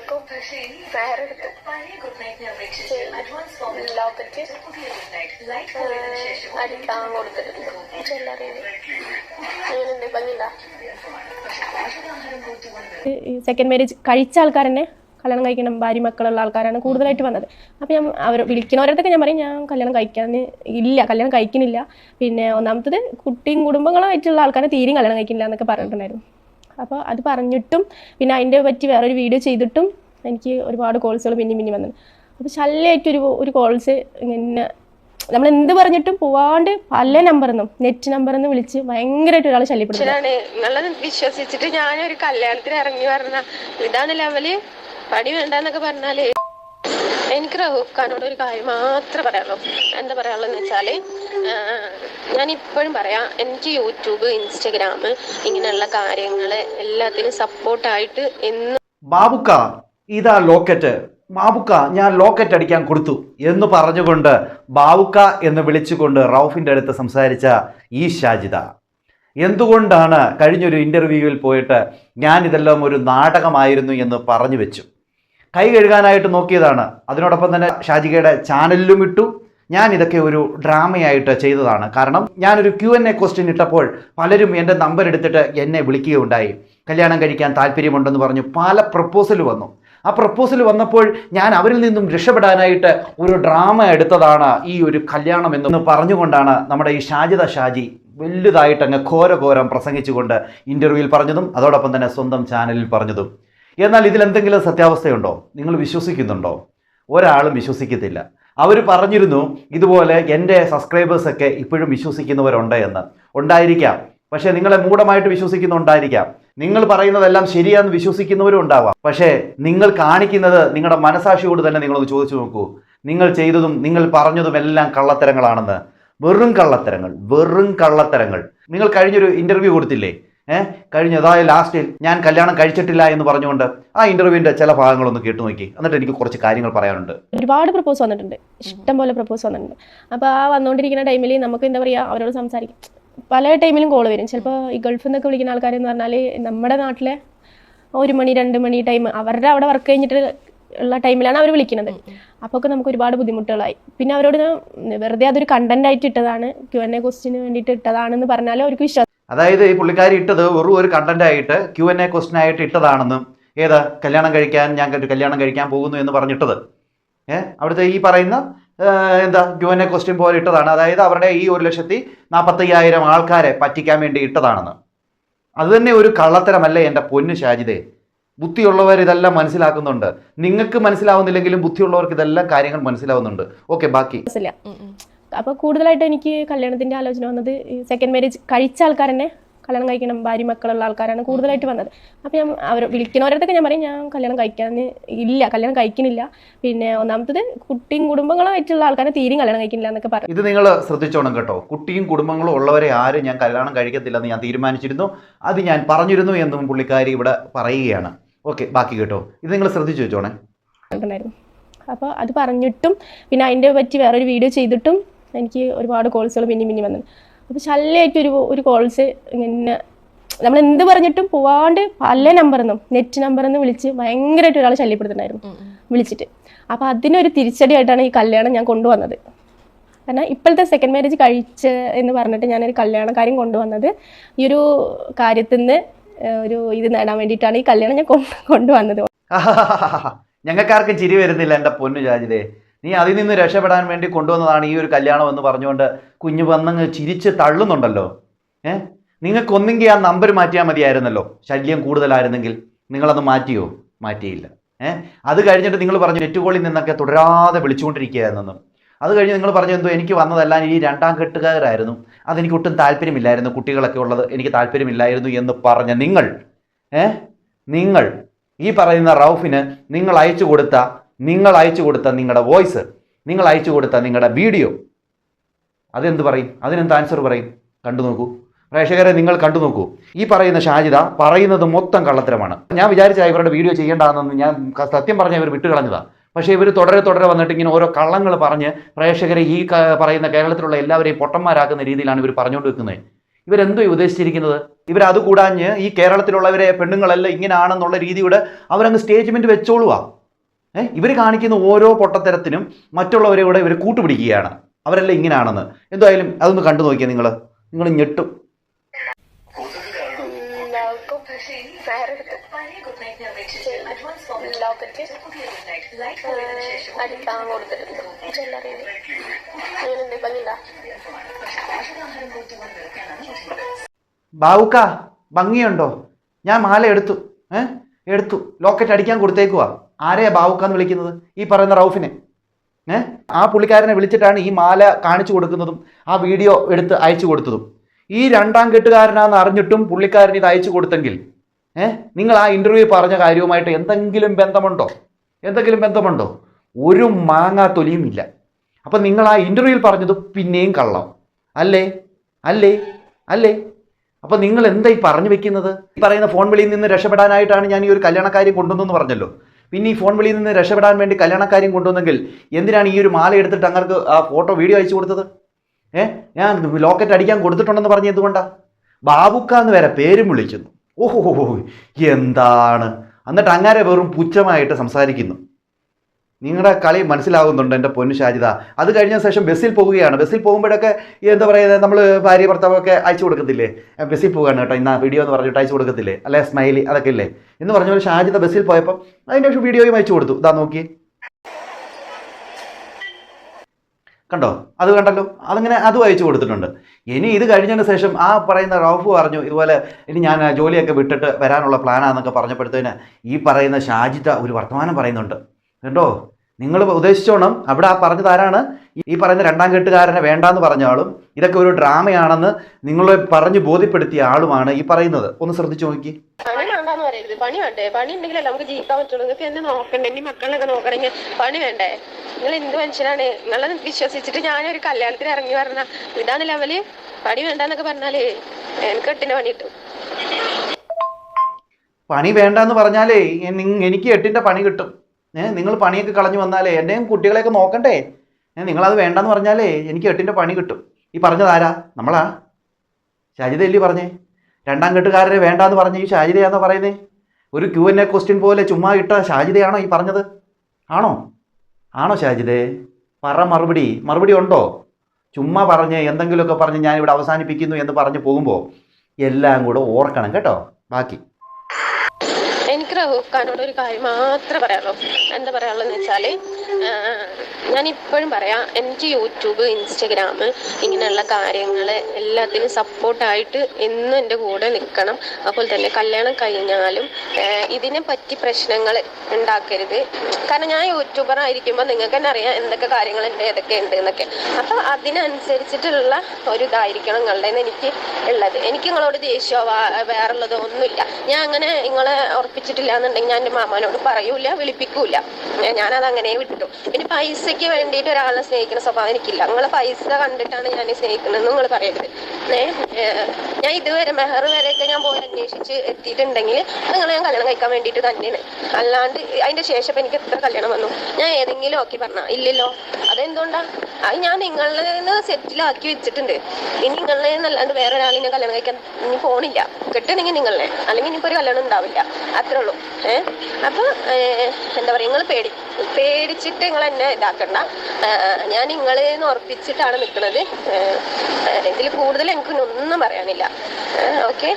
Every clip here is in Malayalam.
മോൾക്കും സാറെടുത്ത് ലോക്കറ്റ് അടിക്കാൻ കൊടുത്തിട്ടുണ്ട് ചെല്ലറിയത് സെക്കൻഡ് മാരേജ് കഴിച്ച ആൾക്കാർ തന്നെ കല്യാണം കഴിക്കണം. ഭാര്യ മക്കളുള്ള ആൾക്കാരാണ് കൂടുതലായിട്ട് വന്നത്. അപ്പോൾ ഞാൻ അവർ വിളിക്കുന്നവരടുത്തൊക്കെ ഞാൻ പറയും ഞാൻ കല്യാണം കഴിക്കാൻ ഇല്ല കല്യാണം കഴിക്കുന്നില്ല. പിന്നെ ഒന്നാമത്തത് കുട്ടിയും കുടുംബങ്ങളായിട്ടുള്ള ആൾക്കാരെ തീരെയും കല്യാണം കഴിക്കുന്നില്ല എന്നൊക്കെ പറഞ്ഞിട്ടുണ്ടായിരുന്നു. അപ്പോൾ അത് പറഞ്ഞിട്ടും പിന്നെ അതിന്റെ പറ്റി വേറൊരു വീഡിയോ ചെയ്തിട്ടും എനിക്ക് ഒരുപാട് കോൾസുകൾ പിന്നെയും പിന്നെയും വന്നത് അപ്പോൾ ശല്യമായിട്ടൊരു ഒരു കോൾസ് ഇങ്ങനെ നമ്മൾ എന്ത് പറഞ്ഞിട്ടും പോവാണ്ട് പല നമ്പറിൽ നിന്നും നെറ്റ് നമ്പറിൽ നിന്ന് വിളിച്ച് ഭയങ്കരമായിട്ട് ഒരാൾ ശല്യപ്പെടുന്നു നിങ്ങളെ വിശ്വസിച്ചിട്ട് ഞാനൊരു കല്യാണത്തിന് ഇറങ്ങി പറഞ്ഞ ഇതാണ് ലെവൽ പണി വേണ്ടെന്നൊക്കെ പറഞ്ഞാൽ എനിക്ക് റഹൂഫ് ഖാനോട് ഒരു കാര്യം മാത്രമേ പറയാനുള്ളൂ. എന്താ പറയാനുള്ളതെന്ന് വെച്ചാൽ ഞാൻ ഇപ്പോഴും പറയാം എനിക്ക് യൂട്യൂബ് ഇൻസ്റ്റഗ്രാം ഇങ്ങനെയുള്ള കാര്യങ്ങൾ എല്ലാത്തിനും സപ്പോർട്ടായിട്ട് എന്ന് ബാബുക്ക ഇതാ ലോക്കറ്റ്. ബാബുക്ക ഞാൻ ലോക്കറ്റ് അടിക്കാൻ കൊടുത്തു എന്ന് പറഞ്ഞുകൊണ്ട് ബാബുക്ക എന്ന് വിളിച്ചുകൊണ്ട് റൌഫിന്റെ അടുത്ത് സംസാരിച്ച ഈ ഷാജിദ. എന്തുകൊണ്ടാണ് കഴിഞ്ഞൊരു ഇന്റർവ്യൂവിൽ പോയിട്ട് ഞാൻ ഇതെല്ലാം ഒരു നാടകമായിരുന്നു എന്ന് പറഞ്ഞു വെച്ചു? കൈ കഴുകാനായിട്ട് നോക്കിയതാണ്. അതിനോടൊപ്പം തന്നെ ഷാജികയുടെ ചാനലിലും ഇട്ടു. ഞാൻ ഇതൊക്കെ ഒരു ഡ്രാമയായിട്ട് ചെയ്തതാണ്. കാരണം ഞാനൊരു ക്യു എൻ എ ക്വസ്റ്റ്യൻ ഇട്ടപ്പോൾ പലരും എന്റെ നമ്പർ എടുത്തിട്ട് എന്നെ വിളിക്കുകയുണ്ടായി. കല്യാണം കഴിക്കാൻ താല്പര്യമുണ്ടെന്ന് പറഞ്ഞു പല പ്രപ്പോസൽ വന്നു. ആ പ്രപ്പോസൽ വന്നപ്പോൾ ഞാൻ അവരിൽ നിന്നും രക്ഷപ്പെടാനായിട്ട് ഒരു ഡ്രാമ എടുത്തതാണ് ഈ ഒരു കല്യാണം എന്ന് പറഞ്ഞുകൊണ്ടാണ് നമ്മുടെ ഈ ഷാജിത ഷാജി വലുതായിട്ട് അങ്ങ് ഘോരഘോരം പ്രസംഗിച്ചുകൊണ്ട് ഇന്റർവ്യൂവിൽ പറഞ്ഞതും അതോടൊപ്പം തന്നെ സ്വന്തം ചാനലിൽ പറഞ്ഞതും. എന്നാൽ ഇതിലെന്തെങ്കിലും സത്യാവസ്ഥയുണ്ടോ? നിങ്ങൾ വിശ്വസിക്കുന്നുണ്ടോ? ഒരാളും വിശ്വസിക്കത്തില്ല. അവർ പറഞ്ഞിരുന്നു ഇതുപോലെ എന്റെ സബ്സ്ക്രൈബേഴ്സൊക്കെ ഇപ്പോഴും വിശ്വസിക്കുന്നവരുണ്ട് എന്ന്. ഉണ്ടായിരിക്കാം. പക്ഷേ നിങ്ങളെ മൂഢമായിട്ട് വിശ്വസിക്കുന്നുണ്ടായിരിക്കാം നിങ്ങൾ പറയുന്നതെല്ലാം ശരിയാണെന്ന് വിശ്വസിക്കുന്നവരും ഉണ്ടാവാം. പക്ഷേ നിങ്ങൾ കാണിക്കുന്നത് നിങ്ങളുടെ മനസാക്ഷിയോട് തന്നെ നിങ്ങളൊന്ന് ചോദിച്ചു നോക്കൂ. നിങ്ങൾ ചെയ്തതും നിങ്ങൾ പറഞ്ഞതും എല്ലാം കള്ളത്തരങ്ങളാണെന്ന്. വെറും കള്ളത്തരങ്ങൾ വെറും കള്ളത്തരങ്ങൾ. നിങ്ങൾ കഴിഞ്ഞൊരു ഇന്റർവ്യൂ കൊടുത്തില്ലേ? ഏഹ് കഴിഞ്ഞ അതായത് ലാസ്റ്റിൽ ഞാൻ കല്യാണം കഴിച്ചിട്ടില്ല എന്ന് പറഞ്ഞുകൊണ്ട് ആ ഇന്റർവ്യൂവിന്റെ ചില ഭാഗങ്ങളൊന്ന് കേട്ടു നോക്കി. എന്നിട്ട് എനിക്ക് കുറച്ച് കാര്യങ്ങൾ പറയാനുണ്ട്. ഒരുപാട് പ്രപ്പോസ് വന്നിട്ടുണ്ട്. ഇഷ്ടം പോലെ പ്രപ്പോസ് വന്നിട്ടുണ്ട്. അപ്പോൾ ആ വന്നുകൊണ്ടിരിക്കുന്ന ടൈമിൽ നമുക്ക് എന്താ പറയുക അവരോട് സംസാരിക്കും. പല ടൈമിലും കോൾ വരും. ചിലപ്പോൾ ഈ ഗൾഫിൽ നിന്നൊക്കെ വിളിക്കുന്ന ആൾക്കാരെന്ന് പറഞ്ഞാൽ നമ്മുടെ നാട്ടിലെ ഒരു മണി രണ്ട് മണി ടൈം അവരുടെ അവിടെ വർക്ക് കഴിഞ്ഞിട്ട് ഉള്ള ടൈമിലാണ് അവർ വിളിക്കുന്നത്. അപ്പോൾ ഒക്കെ നമുക്ക് ഒരുപാട് ബുദ്ധിമുട്ടുകളായി. പിന്നെ അവരോട് വെറുതെ അതൊരു കണ്ടന്റ് ആയിട്ട് ഇട്ടതാണ്. ക്യു എൻ എ ക്വസ്റ്റിന് വേണ്ടിയിട്ട് ഇട്ടതാണെന്ന് പറഞ്ഞാലും അവർക്ക് വിശ്വാസം അതായത് ഈ പുള്ളിക്കാരി ഇട്ടത് വെറും ഒരു കണ്ടന്റ് ആയിട്ട് ക്യു എൻ എ ക്വസ്റ്റൻ ആയിട്ട് ഇട്ടതാണെന്നും ഏതാ കല്യാണം കഴിക്കാൻ ഞാൻ കല്യാണം കഴിക്കാൻ പോകുന്നു എന്ന് പറഞ്ഞിട്ടത്. ഏഹ് അവിടുത്തെ ഈ പറയുന്ന എന്താ ക്യു എൻ എ ക്വസ്റ്റ്യൻ പോലെ ഇട്ടതാണ്. അതായത് അവരുടെ ഈ ഒരു ലക്ഷത്തി നാൽപ്പത്തയ്യായിരം ആൾക്കാരെ പറ്റിക്കാൻ വേണ്ടി ഇട്ടതാണെന്ന്. അത് തന്നെ ഒരു കള്ളത്തരമല്ലേ എന്റെ പൊന്നു ഷാജിദേ ബുദ്ധിയുള്ളവർ ഇതെല്ലാം മനസ്സിലാക്കുന്നുണ്ട്. നിങ്ങൾക്ക് മനസ്സിലാവുന്നില്ലെങ്കിലും ബുദ്ധിയുള്ളവർക്ക് ഇതെല്ലാം കാര്യങ്ങൾ മനസ്സിലാവുന്നുണ്ട്. ഓക്കെ ബാക്കി. അപ്പോൾ കൂടുതലായിട്ട് എനിക്ക് കല്യാണത്തിന്റെ ആലോചന വന്നത് സെക്കൻഡ് മാരേജ് കഴിച്ച ആൾക്കാർ തന്നെ കല്യാണം കഴിക്കണം ഭാര്യ മക്കളുള്ള ആൾക്കാരാണ് കൂടുതലായിട്ട് വന്നത്. അപ്പോൾ ഞാൻ അവർ വിളിക്കുന്നവരടുത്തൊക്കെ ഞാൻ പറയും ഞാൻ കല്യാണം കഴിക്കാൻ ഇല്ല കല്യാണം കഴിക്കുന്നില്ല പിന്നെ ഒന്നാമത്തത് കുട്ടിയും കുടുംബങ്ങളുമായിട്ടുള്ള ആൾക്കാരെ തീരെയും കല്യാണം കഴിക്കുന്നില്ല എന്നൊക്കെ പറഞ്ഞു ഇത് നിങ്ങൾ ശ്രദ്ധിച്ചോണം കേട്ടോ. കുട്ടിയും കുടുംബങ്ങളും ഉള്ളവരെ ആരും ഞാൻ കല്യാണം കഴിക്കത്തില്ലെന്ന് ഞാൻ തീരുമാനിച്ചിരുന്നു. അത് ഞാൻ പറഞ്ഞിരുന്നു എന്നും പുള്ളിക്കാരി ഇവിടെ പറയുകയാണ്. ഓക്കെ ബാക്കി കേട്ടോ. ഇത് നിങ്ങൾ ശ്രദ്ധിച്ചു വെച്ചോണേ. അപ്പോൾ അത് പറഞ്ഞിട്ടും പിന്നെ അതിന്റെ പറ്റി വേറൊരു വീഡിയോ ചെയ്തിട്ടും എനിക്ക് ഒരുപാട് കോൾസുകൾ പിന്നെയും പിന്നെയും വന്നത് അപ്പോൾ ശല്യമായിട്ട് ഒരു ഒരു കോൾസ് ഇങ്ങനെ നമ്മൾ എന്ത് പറഞ്ഞിട്ടും പോവാണ്ട് പല നമ്പറിൽ നിന്നും നെറ്റ് നമ്പറിൽ നിന്ന് വിളിച്ച് ഭയങ്കരമായിട്ട് ഒരാൾ ശല്യപ്പെടുത്തുന്നുണ്ടായിരുന്നു വിളിച്ചിട്ട്. അപ്പോൾ അതിനൊരു തിരിച്ചടിയായിട്ടാണ് ഈ കല്യാണം ഞാൻ കൊണ്ടുവന്നത്. കാരണം ഇപ്പോഴത്തെ സെക്കൻഡ് മാരേജ് കഴിച്ച് എന്ന് പറഞ്ഞിട്ട് ഞാനൊരു കല്യാണ കാര്യം കൊണ്ടുവന്നത് ഈ ഒരു കാര്യത്തിൽ നിന്ന് ഒരു ഇത് നേടാൻ വേണ്ടിയിട്ടാണ് ഈ കല്യാണം ഞാൻ കൊണ്ടുവന്നത്. ഞങ്ങൾക്കാർക്കും ചിരി വരുന്നില്ല എന്റെ പൊന്നു ജാജിതേ. നീ അതിൽ നിന്ന് രക്ഷപ്പെടാൻ വേണ്ടി കൊണ്ടുവന്നതാണ് ഈ ഒരു കല്യാണം എന്ന് പറഞ്ഞുകൊണ്ട് കുഞ്ഞു വന്നങ്ങ് ചിരിച്ച് തള്ളുന്നുണ്ടല്ലോ. ഏ? നിങ്ങൾക്കൊന്നെങ്കിൽ ആ നമ്പർ മാറ്റിയാൽ മതിയായിരുന്നല്ലോ. ശല്യം കൂടുതലായിരുന്നെങ്കിൽ നിങ്ങളത് മാറ്റിയോ? മാറ്റിയില്ല. ഏ? അത് കഴിഞ്ഞിട്ട് നിങ്ങൾ പറഞ്ഞു നെറ്റ് കോളിൽ നിന്നൊക്കെ തുടരാതെ വിളിച്ചുകൊണ്ടിരിക്കുകയായിരുന്നു അത് കഴിഞ്ഞ് നിങ്ങൾ പറഞ്ഞു എന്തോ എനിക്ക് വന്നതെല്ലാം ഈ രണ്ടാം കെട്ടുകാരായിരുന്നു. അതെനിക്ക് ഒട്ടും താല്പര്യമില്ലായിരുന്നു. കുട്ടികളൊക്കെ ഉള്ളത് എനിക്ക് താല്പര്യമില്ലായിരുന്നു എന്ന് പറഞ്ഞ നിങ്ങൾ ഏ? നിങ്ങൾ ഈ പറയുന്ന റൌഫിന് നിങ്ങൾ അയച്ചു കൊടുത്ത നിങ്ങൾ അയച്ചു കൊടുത്ത നിങ്ങളുടെ വോയിസ് നിങ്ങൾ അയച്ചു കൊടുത്ത നിങ്ങളുടെ വീഡിയോ അതെന്ത് പറയും? അതിനെന്ത് ആൻസർ പറയും? കണ്ടു നോക്കൂ. പ്രേക്ഷകരെ നിങ്ങൾ കണ്ടു നോക്കൂ. ഈ പറയുന്ന ഷാജിദ പറയുന്നത് മൊത്തം കള്ളത്തരമാണ്. ഞാൻ വിചാരിച്ച ഇവരുടെ വീഡിയോ ചെയ്യേണ്ടതെന്ന് ഞാൻ സത്യം പറഞ്ഞ ഇവർ വിട്ടുകളഞ്ഞതാണ് പക്ഷേ ഇവർ തുടരെ തുടരെ വന്നിട്ട് ഇങ്ങനെ ഓരോ കള്ളങ്ങൾ പറഞ്ഞ് പ്രേക്ഷകരെ ഈ പറയുന്ന കേരളത്തിലുള്ള എല്ലാവരെയും പൊട്ടന്മാരാക്കുന്ന രീതിയിലാണ് ഇവർ പറഞ്ഞുകൊണ്ട് വെക്കുന്നത് ഇവരെന്തോ ഉദ്ദേശിച്ചിരിക്കുന്നത്? ഉദ്ദേശിച്ചിരിക്കുന്നത് ഇവരത് കൂടാഞ്ഞ് ഈ കേരളത്തിലുള്ളവരെ പെണ്ണുങ്ങളെല്ലാം ഇങ്ങനെയാണെന്നുള്ള രീതിയുടെ അവരങ്ങ് സ്റ്റേജ്മെന്റ് വെച്ചോളുക ഏ ഇവർ കാണിക്കുന്ന ഓരോ പൊട്ടത്തരത്തിനും മറ്റുള്ളവരെ കൂടെ ഇവർ കൂട്ടുപിടിക്കുകയാണ്. അവരെല്ലാം ഇങ്ങനെയാണെന്ന് എന്തായാലും അതൊന്ന് കണ്ടു നോക്കിയാൽ നിങ്ങൾ നിങ്ങൾ ഞെട്ടും. ബാവുക്ക ഭംഗിയുണ്ടോ? ഞാൻ മാല എടുത്തു. ഏ? എടുത്തു. ലോക്കറ്റ് അടിക്കാൻ കൊടുത്തേക്കുവാ. ആരെയാ ബാവുക്ക എന്ന് വിളിക്കുന്നത്? ഈ പറയുന്ന റൌഫിനെ. ഏ? ആ പുള്ളിക്കാരനെ വിളിച്ചിട്ടാണ് ഈ മാല കാണിച്ചു കൊടുക്കുന്നതും ആ വീഡിയോ എടുത്ത് അയച്ചു കൊടുത്തതും. ഈ രണ്ടാം കെട്ടുകാരനാന്ന് അറിഞ്ഞിട്ടും പുള്ളിക്കാരൻ ഇത് അയച്ചു കൊടുത്തെങ്കിൽ ഏഹ് നിങ്ങൾ ആ ഇന്റർവ്യൂ പറഞ്ഞ കാര്യവുമായിട്ട് എന്തെങ്കിലും ബന്ധമുണ്ടോ? എന്തെങ്കിലും ബന്ധമുണ്ടോ? ഒരു മാങ്ങാ തൊലിയും ഇല്ല. അപ്പം നിങ്ങൾ ആ ഇന്റർവ്യൂവിൽ പറഞ്ഞത് പിന്നെയും കള്ളം. അല്ലേ? അല്ലേ? അല്ലേ? അപ്പൊ നിങ്ങൾ എന്താ ഈ പറഞ്ഞു വെക്കുന്നത്? ഈ പറയുന്ന ഫോൺ വിളിയിൽ നിന്ന് രക്ഷപ്പെടാനായിട്ടാണ് ഞാൻ ഈ ഒരു കല്യാണക്കാരി കൊണ്ടുവന്നെന്ന് പറഞ്ഞല്ലോ. പിന്നെ ഈ ഫോൺ വിളിയിൽ നിന്ന് രക്ഷപ്പെടാൻ വേണ്ടി കല്യാണക്കാര്യം കൊണ്ടുവന്നെങ്കിൽ എന്തിനാണ് ഈ ഒരു മാല എടുത്തിട്ട് അങ്ങർക്ക് ആ ഫോട്ടോ വീഡിയോ അയച്ചു കൊടുത്തത്? ഏ? ഞാൻ ലോക്കറ്റ് അടിക്കാൻ കൊടുത്തിട്ടുണ്ടെന്ന് പറഞ്ഞ എന്തുകൊണ്ടാണ് ബാബുക്ക എന്ന് വരെ പേരും വിളിക്കുന്നു. ഓഹോ എന്താണ്? എന്നിട്ട് അങ്ങാരെ വെറും പുച്ഛമായിട്ട് സംസാരിക്കുന്നു. നിങ്ങളുടെ കളി മനസ്സിലാകുന്നുണ്ട് എന്റെ പൊന്നു ഷാജിത അത് കഴിഞ്ഞ ശേഷം ബസ്സിൽ പോവുകയാണ് ബസ്സിൽ പോകുമ്പോഴൊക്കെ എന്താ പറയുക നമ്മൾ ഭാര്യ ഭർത്താവൊക്കെ അയച്ചു കൊടുക്കത്തില്ലേ? "ആ, ബസ്സിൽ പോവുകയാണ് കേട്ടോ. ഇന്നാ വീഡിയോ എന്ന് പറഞ്ഞിട്ട് അയച്ചു കൊടുക്കത്തില്ലേ? അല്ലെ സ്മൈലി അതൊക്കെ ഇല്ലേ? എന്ന് പറഞ്ഞ പോലെ ഷാജിത ബസ്സിൽ പോയപ്പോൾ അതിന്റെ വീഡിയോയും അയച്ചു കൊടുത്തു. ഇതാ നോക്കി. കണ്ടോ? അത് കണ്ടല്ലോ. അതങ്ങനെ അതും അയച്ചു കൊടുത്തിട്ടുണ്ട്. ഇനി ഇത് കഴിഞ്ഞതിന് ശേഷം ആ പറയുന്ന റൌഫ് പറഞ്ഞു ഇതുപോലെ ഇനി ഞാൻ ജോലിയൊക്കെ വിട്ടിട്ട് വരാനുള്ള പ്ലാനാന്നൊക്കെ പറഞ്ഞപ്പോഴത്തേന് ഈ പറയുന്ന ഷാജിത ഒരു വർത്തമാനം പറയുന്നുണ്ട്. കണ്ടോ? നിങ്ങൾ ഉദ്ദേശിച്ചോണം അവിടെ ആ പറഞ്ഞത് ആരാണ്? ഈ- ഈ പറയുന്ന രണ്ടാം കെട്ടുകാരനെ വേണ്ടാന്ന് പറഞ്ഞ ആളും ഇതൊക്കെ ഒരു ഡ്രാമയാണെന്ന് നിങ്ങളെ പറഞ്ഞു ബോധ്യപ്പെടുത്തിയ ആളുമാണ് ഈ പറയുന്നത്. ഒന്ന് ശ്രദ്ധിച്ചു നോക്കി. പണി വേണ്ടാന്ന് പറയരുത്. പണി വേണ്ടേ? പണി ഉണ്ടെങ്കിലല്ലേ നമുക്ക് ജീവിക്കാൻ പറ്റുള്ളൂ. നിങ്ങൾക്ക് എന്നെ നോക്കണ്ടേ? ഇനി മക്കളൊക്കെ നോക്കണമെങ്കിൽ പണി വേണ്ടേ? നിങ്ങൾ എന്ത് മനുഷ്യനാണ്? നിങ്ങളെ വിശ്വസിച്ചിട്ട് ഞാനൊരു കല്യാണത്തിന് ഇറങ്ങി പറഞ്ഞ ഇതാണ് ലെവൽ. പണി വേണ്ടെന്നൊക്കെ പറഞ്ഞാലേ എനിക്ക് എട്ടിന് പണി കിട്ടും. പണി വേണ്ടെന്ന് പറഞ്ഞാലേ എനിക്ക് എട്ടിന്റെ പണി കിട്ടും. ഏ നിങ്ങൾ പണിയൊക്കെ കളഞ്ഞു വന്നാലേ എന്നെയും കുട്ടികളെയൊക്കെ നോക്കണ്ടേ? ഏ നിങ്ങളത് വേണ്ടെന്ന് പറഞ്ഞാലേ എനിക്ക് എട്ടിന്റെ പണി കിട്ടും. ഈ പറഞ്ഞതാരാ നമ്മളാ? ഷാജിദയല്ലേ പറഞ്ഞേ? രണ്ടാം കെട്ടുകാരനെ വേണ്ടാന്ന് പറഞ്ഞ ഈ ഷാജിദയാന്ന് പറയുന്നേ? ഒരു ക്യു എൻ എ ക്വസ്റ്റ്യൻ പോലെ ചുമ്മാ ഇട്ട ഷാജിദയാണോ ഈ പറഞ്ഞത്? ആണോ? ആണോ ഷാജിദേ പറ മറുപടി. മറുപടി ഉണ്ടോ? ചുമ്മാ പറഞ്ഞ് എന്തെങ്കിലുമൊക്കെ പറഞ്ഞ് ഞാനിവിടെ അവസാനിപ്പിക്കുന്നു എന്ന് പറഞ്ഞ് പോകുമ്പോൾ എല്ലാം കൂടെ ഓർക്കണം കേട്ടോ. ബാക്കി. റഹൂഖാനോട് ഒരു കാര്യം മാത്രമേ പറയാനുള്ളൂ. എന്താ പറയാനുള്ളതെന്ന് വെച്ചാൽ ഞാൻ ഇപ്പോഴും പറയാം എനിക്ക് യൂട്യൂബ് ഇൻസ്റ്റഗ്രാം ഇങ്ങനെയുള്ള കാര്യങ്ങൾ എല്ലാത്തിനും സപ്പോർട്ടായിട്ട് എന്നും എന്റെ കൂടെ നിൽക്കണം അപ്പോൾ തന്നെ കല്യാണം കഴിഞ്ഞാലും ഇതിനെ പറ്റി പ്രശ്നങ്ങൾ ഉണ്ടാക്കരുത്. കാരണം ഞാൻ യൂട്യൂബർ ആയിരിക്കുമ്പോൾ നിങ്ങൾക്ക് തന്നെ അറിയാം എന്തൊക്കെ കാര്യങ്ങൾ ഉണ്ട് ഏതൊക്കെ ഉണ്ട് എന്നൊക്കെ. അപ്പൊ അതിനനുസരിച്ചിട്ടുള്ള ഒരു ഇതായിരിക്കണം നിങ്ങളുടെ എനിക്ക് ഉള്ളത്. എനിക്ക് നിങ്ങളോട് ദേഷ്യമോ വേറെ വേറുള്ളതോ ഒന്നുമില്ല ഞാൻ അങ്ങനെ നിങ്ങളെ ഉറപ്പിച്ചിട്ടില്ല. എന്നുണ്ടെങ്കിൽ ഞാൻ എന്റെ മാമാനോട് പറയൂല വിളിപ്പിക്കൂല. ഞാനത് അങ്ങനെ വിട്ടു. പിന്നെ പൈസയ്ക്ക് വേണ്ടിയിട്ട് ഒരാളെ സ്നേഹിക്കുന്ന സ്വഭാവം എനിക്കില്ല. നിങ്ങൾ പൈസ കണ്ടിട്ടാണ് ഞാൻ സ്നേഹിക്കുന്നത് നിങ്ങൾ പറയരുത്. ഞാൻ ഇതുവരെ മെഹർ വരെയൊക്കെ ഞാൻ പോയി അന്വേഷിച്ച് എത്തിയിട്ടുണ്ടെങ്കിൽ നിങ്ങളെ ഞാൻ കല്യാണം കഴിക്കാൻ വേണ്ടിട്ട് തന്നെയാണ്. അല്ലാണ്ട് അതിന്റെ ശേഷം എനിക്ക് എത്ര കല്യാണം വന്നു? ഞാൻ ഏതെങ്കിലും ഓക്കെ പറഞ്ഞ ഇല്ലല്ലോ. അതെന്തുകൊണ്ടാ? അത് ഞാൻ നിങ്ങളിൽ നിന്ന് സെറ്റിലാക്കി വെച്ചിട്ടുണ്ട്. ഇനി നിങ്ങളെ അല്ലാണ്ട് വേറെ ഒരാളിനെ കല്യാണം കഴിക്കാൻ ഇനി പോണില്ല. കിട്ടണെങ്കിൽ നിങ്ങളെ. അല്ലെങ്കിൽ ഇനിയിപ്പോ ഒരു കല്യാണം ഉണ്ടാവില്ല. അത്രേ ഉള്ളൂ. ഏഹ് അപ്പൊ ഏഹ്, എന്താ പറയാ നിങ്ങൾ പേടി പേടിച്ചിട്ട് നിങ്ങൾ എന്നെ ഇതാക്കണ്ട. ഞാൻ നിങ്ങളെ ഉറപ്പിച്ചിട്ടാണ് നിൽക്കുന്നത് ഇതിൽ കൂടുതൽ എനിക്ക് ഒന്നും പറയാനില്ല. ഓക്കെ?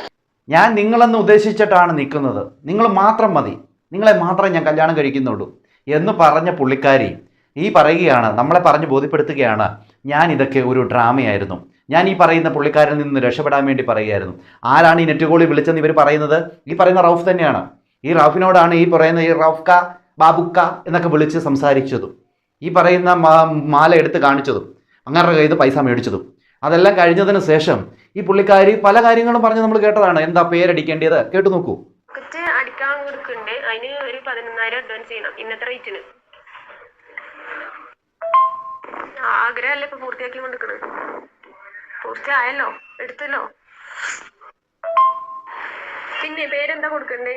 ഞാൻ നിങ്ങളെന്ന് ഉദ്ദേശിച്ചിട്ടാണ് നിൽക്കുന്നത് നിങ്ങൾ മാത്രം മതി. നിങ്ങളെ മാത്രം ഞാൻ കല്യാണം കഴിക്കുന്നുള്ളൂ എന്ന് പറഞ്ഞ പുള്ളിക്കാരി ഈ പറയുകയാണ് നമ്മളെ പറഞ്ഞ് ബോധ്യപ്പെടുത്തുകയാണ് ഞാൻ ഇതൊക്കെ ഒരു ഡ്രാമയായിരുന്നു. ഞാൻ ഈ പറയുന്ന പുള്ളിക്കാരിൽ നിന്ന് രക്ഷപ്പെടാൻ വേണ്ടി പറയുകയായിരുന്നു. ആരാണ് ഈ നെറ്റുകോളി വിളിച്ചെന്ന് ഇവർ പറയുന്നത്? ഈ പറയുന്ന റൌഫ് തന്നെയാണ്. ഈ റാഫിനോടാണ് ഈ പറയുന്ന ഈ റാഫ്ക ബാബുക്ക എന്നൊക്കെ വിളിച്ച് സംസാരിച്ചതും. ഈ പറയുന്ന മാല എടുത്ത് കാണിച്ചതും അങ്ങനെ കയ്യിൽ പൈസ മേടിച്ചതും. അതെല്ലാം കഴിഞ്ഞതിന് ശേഷം ഈ പുള്ളിക്കാരി പല കാര്യങ്ങളും പറഞ്ഞ് നമ്മൾ കേട്ടതാണ്. എന്താ പേരടിക്കേണ്ടത്? കേട്ടു നോക്കൂ. അടിക്കാൻ അതിന് ഒരു പതിനൊന്നായിരം അഡ്വാൻസ് ചെയ്യണം. പൂർത്തിയാക്കി എടുത്തല്ലോ? പിന്നെ പേരെന്താ കൊടുക്കണ്ടേ?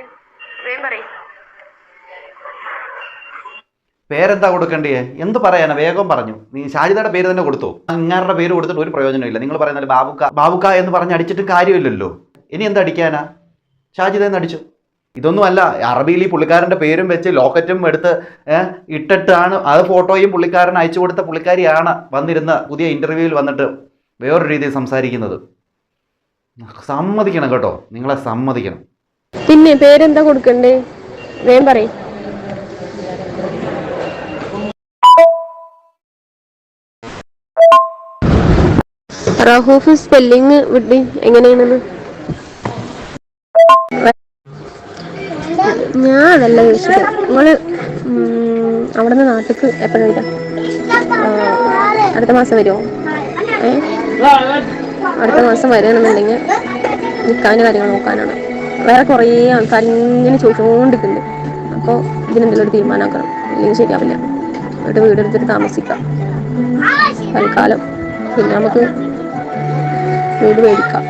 പേരെന്താ കൊടുക്കണ്ടേ എന്ത് പറയാനാ? വേഗം പറഞ്ഞു. നീ ഷാജിതയുടെ പേര് തന്നെ കൊടുത്തു? അങ്ങാരുടെ പേര് കൊടുത്തിട്ട് ഒരു പ്രയോജനമില്ല നിങ്ങൾ പറയുന്നത് ബാബുക്ക ബാബുക്ക എന്ന് പറഞ്ഞ് അടിച്ചിട്ട് കാര്യമില്ലല്ലോ. ഇനി എന്താ അടിക്കാനാ? ഷാജിത എന്ന് അടിച്ചു. ഇതൊന്നുമല്ല അറബിയിൽ ഈ പുള്ളിക്കാരന്റെ പേരും വെച്ച് ലോക്കറ്റും എടുത്ത് ഇട്ടിട്ടാണ് അത് ഫോട്ടോയും പുള്ളിക്കാരൻ അയച്ചു കൊടുത്ത പുള്ളിക്കാരിയാണ് വന്നിരുന്ന പുതിയ ഇന്റർവ്യൂവിൽ വന്നിട്ട് വേറൊരു രീതിയിൽ സംസാരിക്കുന്നത്. സമ്മതിക്കണം കേട്ടോ. നിങ്ങളെ സമ്മതിക്കണം. പിന്നെ പേരെന്താ കൊടുക്കണ്ടേ? വേം പറയും. റഹൂഫ് സ്പെല്ലിങ് വിട്ടി എങ്ങനെയാണെന്ന്? ഞാൻ അതല്ല ചോദിച്ചത് നിങ്ങൾ അവിടെ അവിടുന്ന് നാട്ടിക്ക് എപ്പോഴും അടുത്ത മാസം വരുമോ ഏ? അടുത്ത മാസം വരികയാണെന്നുണ്ടെങ്കിൽ നിൽക്കാനും കാര്യങ്ങൾ നോക്കാനാണ്. വേറെ കുറേ ആൾക്കാർ ഇങ്ങനെ ചോദിച്ചുകൊണ്ടിരിക്കുന്നുണ്ട് അപ്പോൾ ഇതിനെന്തെങ്കിലും ഒരു തീരുമാനമാക്കണം. ഇല്ലെങ്കിൽ ശരിയാവില്ല. എന്നിട്ട് വീടെടുത്തിട്ട് താമസിക്കാം. തൽക്കാലം പിന്നെ നമുക്ക് വീട് മേടിക്കാം.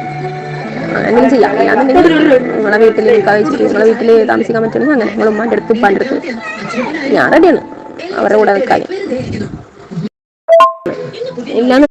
അങ്ങനെ ചെയ്യാം. അല്ലാന്നുണ്ടെങ്കിൽ നിങ്ങളെ വീട്ടിൽ കഴിച്ചിട്ട് നിങ്ങളെ വീട്ടിൽ താമസിക്കാൻ പറ്റുമെങ്കിൽ അങ്ങനെ. നിങ്ങൾ ഉമ്മാന്റെ അടുത്ത് ഉപ്പാന്റെ അടുത്ത്. ഞാൻ റെഡിയാണ്. അവരുടെ കൂടെ നിൽക്കാൻ. ഇല്ലാന്ന്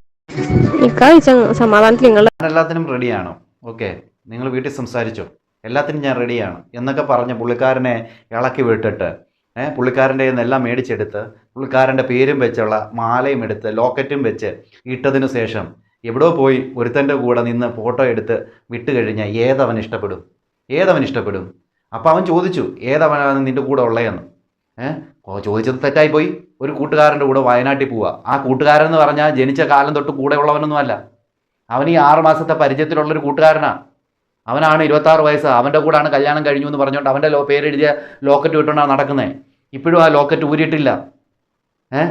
നിൽക്കാൻ സമാധാനത്തിൽ നിങ്ങൾ എല്ലാത്തിനും റെഡിയാണോ ഓക്കെ നിങ്ങൾ വീട്ടിൽ സംസാരിച്ചോ? എല്ലാത്തിനും ഞാൻ റെഡിയാണ് എന്നൊക്കെ പറഞ്ഞ് പുള്ളിക്കാരനെ ഇളക്കി വിട്ടിട്ട് ഏഹ് പുള്ളിക്കാരന്റെ എല്ലാം മേടിച്ചെടുത്ത് പുള്ളിക്കാരന്റെ പേരും വെച്ചുള്ള മാലയും എടുത്ത് ലോക്കറ്റും വെച്ച് ഇട്ടതിനു ശേഷം എവിടെ പോയി ഒരുത്തന്റെ കൂടെ നിന്ന് ഫോട്ടോ എടുത്ത് വിട്ട് കഴിഞ്ഞാൽ ഏതവൻ ഇഷ്ടപ്പെടും? ഏതവൻ ഇഷ്ടപ്പെടും? അപ്പോൾ അവൻ ചോദിച്ചു ഏതവനാണ് നിന്റെ കൂടെ ഉള്ളതെന്ന്? ഏഹ് ചോദിച്ചത് തെറ്റായി പോയി. ഒരു കൂട്ടുകാരന്റെ കൂടെ വയനാട്ടിൽ പോവുക ആ കൂട്ടുകാരൻ എന്ന് പറഞ്ഞാൽ ജനിച്ച കാലം തൊട്ട് കൂടെ ഉള്ളവനൊന്നുമല്ല. അവൻ ഈ ആറ് മാസത്തെ പരിചയത്തിലുള്ളൊരു കൂട്ടുകാരനാണ് അവനാണ് ഇരുപത്താറ് വയസ്സ് അവന്റെ കൂടാണ് കല്യാണം കഴിഞ്ഞു എന്ന് പറഞ്ഞുകൊണ്ട് അവന്റെ ലോ പേരെഴുതിയ ലോക്കറ്റ് വിട്ടുകൊണ്ടാണ് നടക്കുന്നത് ഇപ്പോഴും ആ ലോക്കറ്റ് ഊരിയിട്ടില്ല. ഏ?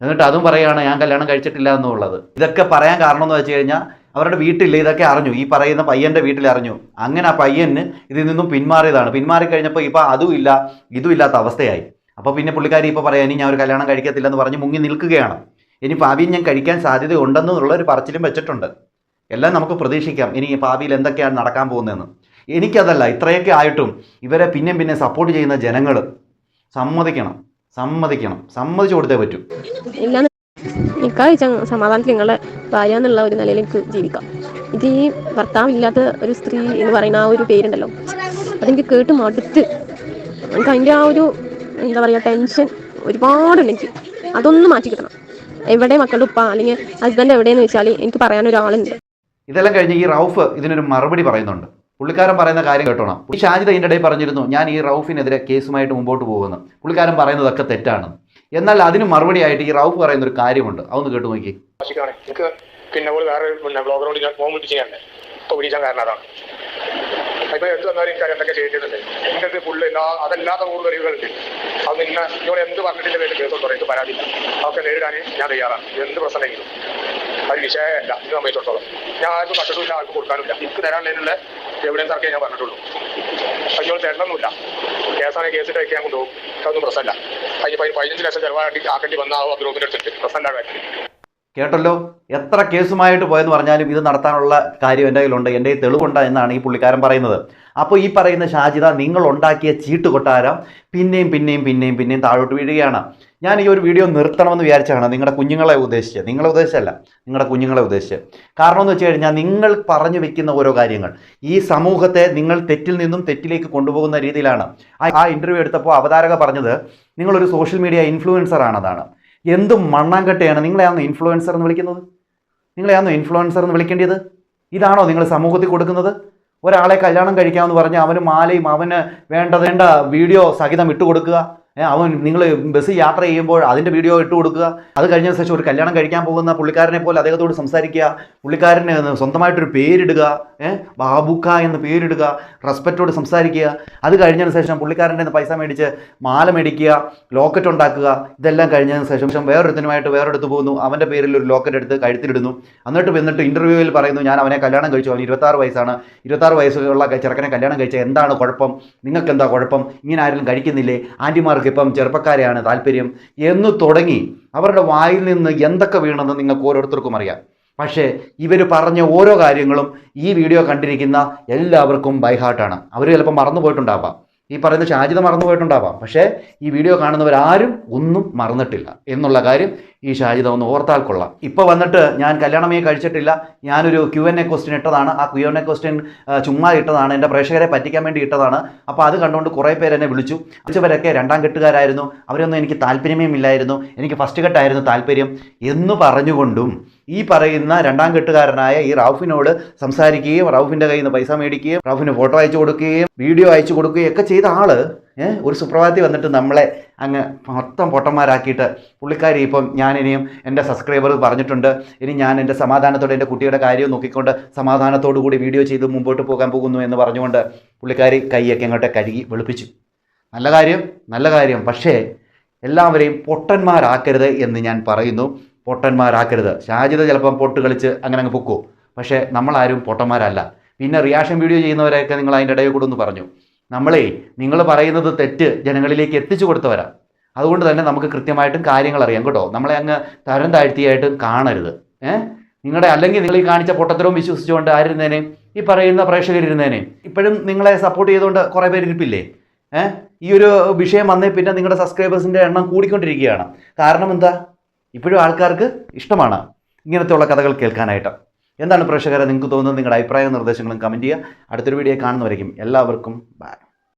എന്നിട്ട് അതും പറയുകയാണ് ഞാൻ കല്യാണം കഴിച്ചിട്ടില്ല എന്നുള്ളത്. ഇതൊക്കെ പറയാൻ കാരണം എന്ന് വെച്ച് കഴിഞ്ഞാൽ അവരുടെ വീട്ടിൽ ഇതൊക്കെ അറിഞ്ഞു. ഈ പറയുന്ന പയ്യന്റെ വീട്ടിൽ അറിഞ്ഞു. അങ്ങനെ ആ പയ്യന് ഇതിൽ നിന്നും പിന്മാറിയതാണ്. പിന്മാറി കഴിഞ്ഞപ്പോൾ ഇപ്പോൾ അതും ഇല്ല ഇതും ഇല്ലാത്ത അവസ്ഥയായി. അപ്പോൾ പിന്നെ പുള്ളിക്കാരി ഇപ്പോൾ പറയാം ഇനി ഞാൻ ഒരു കല്യാണം കഴിക്കത്തില്ലെന്ന് പറഞ്ഞ് മുങ്ങി നിൽക്കുകയാണ്. ഇനി ഭാവിയിൽ ഞാൻ കഴിക്കാൻ സാധ്യതയുണ്ടെന്നുള്ളൊരു പറച്ചിലും വെച്ചിട്ടുണ്ട്. എല്ലാം നമുക്ക് പ്രതീക്ഷിക്കാം. ഇനി ഭാവിയിൽ എന്തൊക്കെയാണ് നടക്കാൻ പോകുന്നതെന്ന്. എനിക്കതല്ല ഇത്രയൊക്കെ ആയിട്ടും ഇവരെ പിന്നെയും പിന്നെ സപ്പോർട്ട് ചെയ്യുന്ന ജനങ്ങൾ സമ്മതിക്കണം സമ്മതിക്കണം സമ്മതിച്ചു കൊടുത്തേ പറ്റൂ. സമാധാനത്തിൽ നിങ്ങളെ ഭാര്യ എന്നുള്ള ഒരു നിലയിൽ എനിക്ക് ജീവിക്കാം. ഇത് ഈ ഭർത്താവില്ലാത്ത ഒരു സ്ത്രീ എന്ന് പറയുന്ന ആ ഒരു പേരുണ്ടല്ലോ. അതെനിക്ക് കേട്ട് മടുത്ത്. എനിക്ക് അതിന്റെ ആ ഒരു എന്താ പറയുക ടെൻഷൻ ഒരുപാടുണ്ട് എനിക്ക്. അതൊന്നും മാറ്റി കിട്ടണം എവിടെ മക്കളുടെ ഉപ്പ അല്ലെങ്കിൽ ഹസ്ബൻഡ് എവിടെയെന്ന് വെച്ചാൽ എനിക്ക് പറയാൻ ഒരാളുണ്ട് ഇതെല്ലാം കഴിഞ്ഞ് ഈ റൌഫ് ഇതിനൊരു മറുപടി പറയുന്നുണ്ട്. പുള്ളിക്കാരൻ പറയുന്ന കാര്യം കേട്ടോണം. ഈ ഷാജിദ് ഇതിന്റെ ഇടയിൽ പറഞ്ഞിരുന്നു ഞാൻ ഈ റൌഫിനെതിരെ കേസുമായിട്ട് മുമ്പോട്ട് പോകുന്നു. പുള്ളിക്കാരൻ പറയുന്നതൊക്കെ തെറ്റാണ്. എന്നാൽ അതിന് മറുപടിയായിട്ട് ഈ റൌഫ് പറയുന്ന ഒരു കാര്യമുണ്ട്. അതൊന്ന് കേട്ടു നോക്കി. പിന്നെ വേറെ ബ്ലോഗറോട് ഞാൻ ഫോൺ വിളിച്ച് ഞാൻ ഇപ്പോൾ കാരണം അതാണ്. ഇപ്പൊ എടുത്തു വന്നാലും എനിക്ക് എന്തൊക്കെ ചെയ്യേണ്ടതുണ്ട് എന്റെ ഇത് ഫുള്ള് എല്ലാ അതല്ലാത്ത കൂടുതൽ കഴിവുകളുണ്ട് അത് നിങ്ങൾ ഇവർ എന്ത് പറഞ്ഞിട്ടില്ല പേര് കേസ് കൊടുത്തോ എനിക്ക് പരാതി അതൊക്കെ നേരിടാൻ ഞാൻ തയ്യാറാണ്. എന്ത് പ്രശ്നമെങ്കിലും അത് വിഷയമല്ല ഇത് സംബന്ധിച്ചിടത്തോളം. ഞാൻ ആർക്കും കട്ടിട്ടില്ല ആർക്കും കൊടുക്കാനില്ല എനിക്ക് തരാനുള്ളതിനുള്ള എവിടെയും തർക്കേ ഞാൻ പറഞ്ഞിട്ടുള്ളൂ. അയ്യോ തരണമൊന്നുമില്ല കേസാണെങ്കിൽ കേസിട്ട് വയ്ക്കാൻ കൊണ്ടുപോകും. അതൊന്നും പ്രശ്നമല്ല. അതിന് പതി- പതിനഞ്ച് ലക്ഷം ചിലവാക്കി ആക്കേണ്ടി വന്നാവും? ഗ്രൂപ്പിന്റെ അടുത്തിട്ട് കേട്ടല്ലോ? എത്ര കേസുമായിട്ട് പോയെന്ന് പറഞ്ഞാലും ഇത് നടത്താനുള്ള കാര്യം എന്റെ കയ്യിലുണ്ട്. എന്റെ കയ്യിൽ തെളിവുണ്ട് എന്നാണ് ഈ പുള്ളിക്കാരൻ പറയുന്നത്. അപ്പോൾ ഈ പറയുന്ന ഷാജിത നിങ്ങൾ ഉണ്ടാക്കിയ ചീട്ട് കൊട്ടാരം പിന്നെയും പിന്നെയും പിന്നെയും പിന്നെയും താഴോട്ട് വീഴുകയാണ്. ഞാൻ ഈ ഒരു വീഡിയോ നിർത്തണമെന്ന് വിചാരിച്ചാണ് നിങ്ങളുടെ കുഞ്ഞുങ്ങളെ ഉദ്ദേശിച്ച് നിങ്ങളെ ഉദ്ദേശിച്ചല്ല നിങ്ങളുടെ കുഞ്ഞുങ്ങളെ ഉദ്ദേശിച്ച് കാരണം എന്ന് വെച്ച് കഴിഞ്ഞാൽ നിങ്ങൾ പറഞ്ഞു വെക്കുന്ന ഓരോ കാര്യങ്ങൾ ഈ സമൂഹത്തെ നിങ്ങൾ തെറ്റിൽ നിന്നും തെറ്റിലേക്ക് കൊണ്ടുപോകുന്ന രീതിയിലാണ്. ആ- ഇന്റർവ്യൂ എടുത്തപ്പോൾ അവതാരക പറഞ്ഞത് നിങ്ങളൊരു സോഷ്യൽ മീഡിയ ഇൻഫ്ലുവൻസർ ആണെന്നാണ്. എന്ത് മണ്ണാങ്കട്ടയാണ് നിങ്ങളെയാണോ ഇൻഫ്ലുവൻസർ എന്ന് വിളിക്കുന്നത്? നിങ്ങളെയാണോ ഇൻഫ്ലുവൻസർ എന്ന് വിളിക്കേണ്ടത്? ഇതാണോ നിങ്ങൾ സമൂഹത്തിൽ കൊടുക്കുന്നത്? ഒരാളെ കല്യാണം കഴിക്കാമെന്ന് പറഞ്ഞ് അവന് മാലയും അവന് വേണ്ട വേണ്ട വീഡിയോ സഹിതം ഇട്ട് കൊടുക്കുക ഏ, അവൻ നിങ്ങൾ ബസ് യാത്ര ചെയ്യുമ്പോൾ അതിന്റെ വീഡിയോ ഇട്ട് കൊടുക്കുക. അത് കഴിഞ്ഞ ശേഷം ഒരു കല്യാണം കഴിക്കാൻ പോകുന്ന പുള്ളിക്കാരനെ പോലെ അദ്ദേഹത്തോട് സംസാരിക്കുക. പുള്ളിക്കാരന് സ്വന്തമായിട്ടൊരു പേരിടുക. ഏഹ് ബാബുക്ക എന്ന് പേരിടുക. റെസ്പെക്റ്റോട് സംസാരിക്കുക. അത് കഴിഞ്ഞതിന് ശേഷം പുള്ളിക്കാരന്റെ പൈസ മേടിച്ച് മാല മേടിക്കുക ലോക്കറ്റ് ഉണ്ടാക്കുക. ഇതെല്ലാം കഴിഞ്ഞതിന് ശേഷം വേറൊരുത്തനുമായിട്ട് വേറൊരിടത്ത് പോകുന്നു. അവന്റെ പേരിൽ ഒരു ലോക്കറ്റ് എടുത്ത് കഴുത്തിലിടുന്നു. എന്നിട്ട് വന്നിട്ട് ഇന്റർവ്യൂവിൽ പറയുന്നു ഞാൻ അവനെ കല്യാണം കഴിച്ചു. അവൻ ഇരുപത്താറ് വയസ്സാണ്. ഇരുപത്താറ് വയസ്സുള്ള ചെറുക്കനെ കല്യാണം കഴിച്ച എന്താണ് കുഴപ്പം? നിങ്ങൾക്ക് എന്താ കുഴപ്പം? ഇങ്ങനെ ആരെങ്കിലും കഴിക്കുന്നില്ലേ? ആന്റിമാർക്ക് ഇപ്പം ചെറുപ്പക്കാരെയാണ് താല്പര്യം എന്ന് തുടങ്ങി അവരുടെ വായിൽ നിന്ന് എന്തൊക്കെ വീണെന്ന് നിങ്ങൾക്ക് ഓരോരുത്തർക്കും അറിയാം. പക്ഷേ ഇവർ പറഞ്ഞ ഓരോ കാര്യങ്ങളും ഈ വീഡിയോ കണ്ടിരിക്കുന്ന എല്ലാവർക്കും ബൈഹാർട്ടാണ് അവർ ചിലപ്പോൾ മറന്നു പോയിട്ടുണ്ടാവാം ഈ പറയുന്ന മറന്നു പോയിട്ടുണ്ടാവാം. പക്ഷേ ഈ വീഡിയോ കാണുന്നവരാരും ഒന്നും മറന്നിട്ടില്ല. എന്നുള്ള കാര്യം ഈ ഷാജിത ഒന്ന് ഓർത്താൽ കൊള്ളാം. ഇപ്പോൾ വന്നിട്ട് ഞാൻ കല്യാണമേ കഴിച്ചിട്ടില്ല. ഞാനൊരു ക്യു എൻ എ ക്വസ്റ്റ്യൻ ഇട്ടതാണ്. ആ ക്യു എൻ എ ക്വസ്റ്റ്യൻ ചുമ്മാ ഇട്ടതാണ്. എന്റെ പ്രേക്ഷകരെ പറ്റിക്കാൻ വേണ്ടി ഇട്ടതാണ്. അപ്പോൾ അത് കണ്ടുകൊണ്ട് കുറേ പേര് എന്നെ വിളിച്ചു. വിളിച്ചവരൊക്കെ രണ്ടാം കെട്ടുകാരായിരുന്നു. അവരൊന്നും എനിക്ക് താല്പര്യമേ ഇല്ലായിരുന്നു. എനിക്ക് ഫസ്റ്റ് കെട്ടായിരുന്നു താല്പര്യം. എന്ന് പറഞ്ഞുകൊണ്ടും ഈ പറയുന്ന രണ്ടാം കെട്ടുകാരനായ ഈ റൌഫിനോട് സംസാരിക്കുകയും റൌഫിന്റെ കയ്യിൽ നിന്ന് പൈസ മേടിക്കുകയും റൌഫിന് ഫോട്ടോ അയച്ചു കൊടുക്കുകയും വീഡിയോ അയച്ചു കൊടുക്കുകയും ഒക്കെ ചെയ്ത ആൾ ഒരു സുപ്രഭാതി വന്നിട്ട് നമ്മളെ അങ്ങ് മൊത്തം പൊട്ടന്മാരാക്കിയിട്ട് പുള്ളിക്കാരി ഇപ്പം ഞാനിനിയും എന്റെ സബ്സ്ക്രൈബർ പറഞ്ഞിട്ടുണ്ട്. ഇനി ഞാൻ എന്റെ സമാധാനത്തോടെ എന്റെ കുട്ടിയുടെ കാര്യം നോക്കിക്കൊണ്ട് സമാധാനത്തോടു കൂടി വീഡിയോ ചെയ്ത് മുമ്പോട്ട് പോകാൻ പോകുന്നു എന്ന് പറഞ്ഞുകൊണ്ട് പുള്ളിക്കാരി കൈയൊക്കെ അങ്ങോട്ട് കഴുകി വെളുപ്പിച്ചു. നല്ല കാര്യം നല്ല കാര്യം. പക്ഷേ എല്ലാവരെയും പൊട്ടന്മാരാക്കരുത് എന്ന് ഞാൻ പറയുന്നു. പൊട്ടന്മാരാക്കരുത്. ഷാജിത ചിലപ്പം പൊട്ട് കളിച്ച് അങ്ങനെ അങ്ങ് പൊക്കോ. പക്ഷേ നമ്മളാരും പൊട്ടന്മാരല്ല. പിന്നെ റിയാക്ഷൻ വീഡിയോ ചെയ്യുന്നവരെയൊക്കെ നിങ്ങൾ അതിന്റെ ഇടയിൽ കൂടെ ഒന്ന് പറഞ്ഞു. നമ്മളേ നിങ്ങൾ പറയുന്നത് തെറ്റ് ജനങ്ങളിലേക്ക് എത്തിച്ചു കൊടുത്തവരാ. അതുകൊണ്ട് തന്നെ നമുക്ക് കൃത്യമായിട്ടും കാര്യങ്ങൾ അറിയാം കേട്ടോ. നമ്മളെ അങ്ങ് തരം താഴ്ത്തിയായിട്ടും കാണരുത്. ഏഹ് നിങ്ങളുടെ അല്ലെങ്കിൽ നിങ്ങൾ ഈ കാണിച്ച പൊട്ടത്തരവും വിശ്വസിച്ചുകൊണ്ട് ആയിരുന്നേനെ ഈ പറയുന്ന പ്രേക്ഷകരിരുന്നേനെ? ഇപ്പോഴും നിങ്ങളെ സപ്പോർട്ട് ചെയ്തുകൊണ്ട് കുറേ പേര് ഇരിപ്പില്ലേ? ഏഹ് ഈ ഒരു വിഷയം വന്നേ പിന്നെ നിങ്ങളുടെ സബ്സ്ക്രൈബേഴ്സിന്റെ എണ്ണം കൂടിക്കൊണ്ടിരിക്കുകയാണ്. കാരണം എന്താ? ഇപ്പോഴും ആൾക്കാർക്ക് ഇഷ്ടമാണ് ഇങ്ങനത്തെയുള്ള കഥകൾ കേൾക്കാനായിട്ട്. എന്താണ് പ്രേക്ഷകരെ നിങ്ങൾക്ക് തോന്നുന്നത്? നിങ്ങളുടെ അഭിപ്രായ നിർദ്ദേശങ്ങളും കമന്റ് ചെയ്യുക. അടുത്തൊരു വീഡിയോ കാണുന്നവരേക്കും എല്ലാവർക്കും ബൈ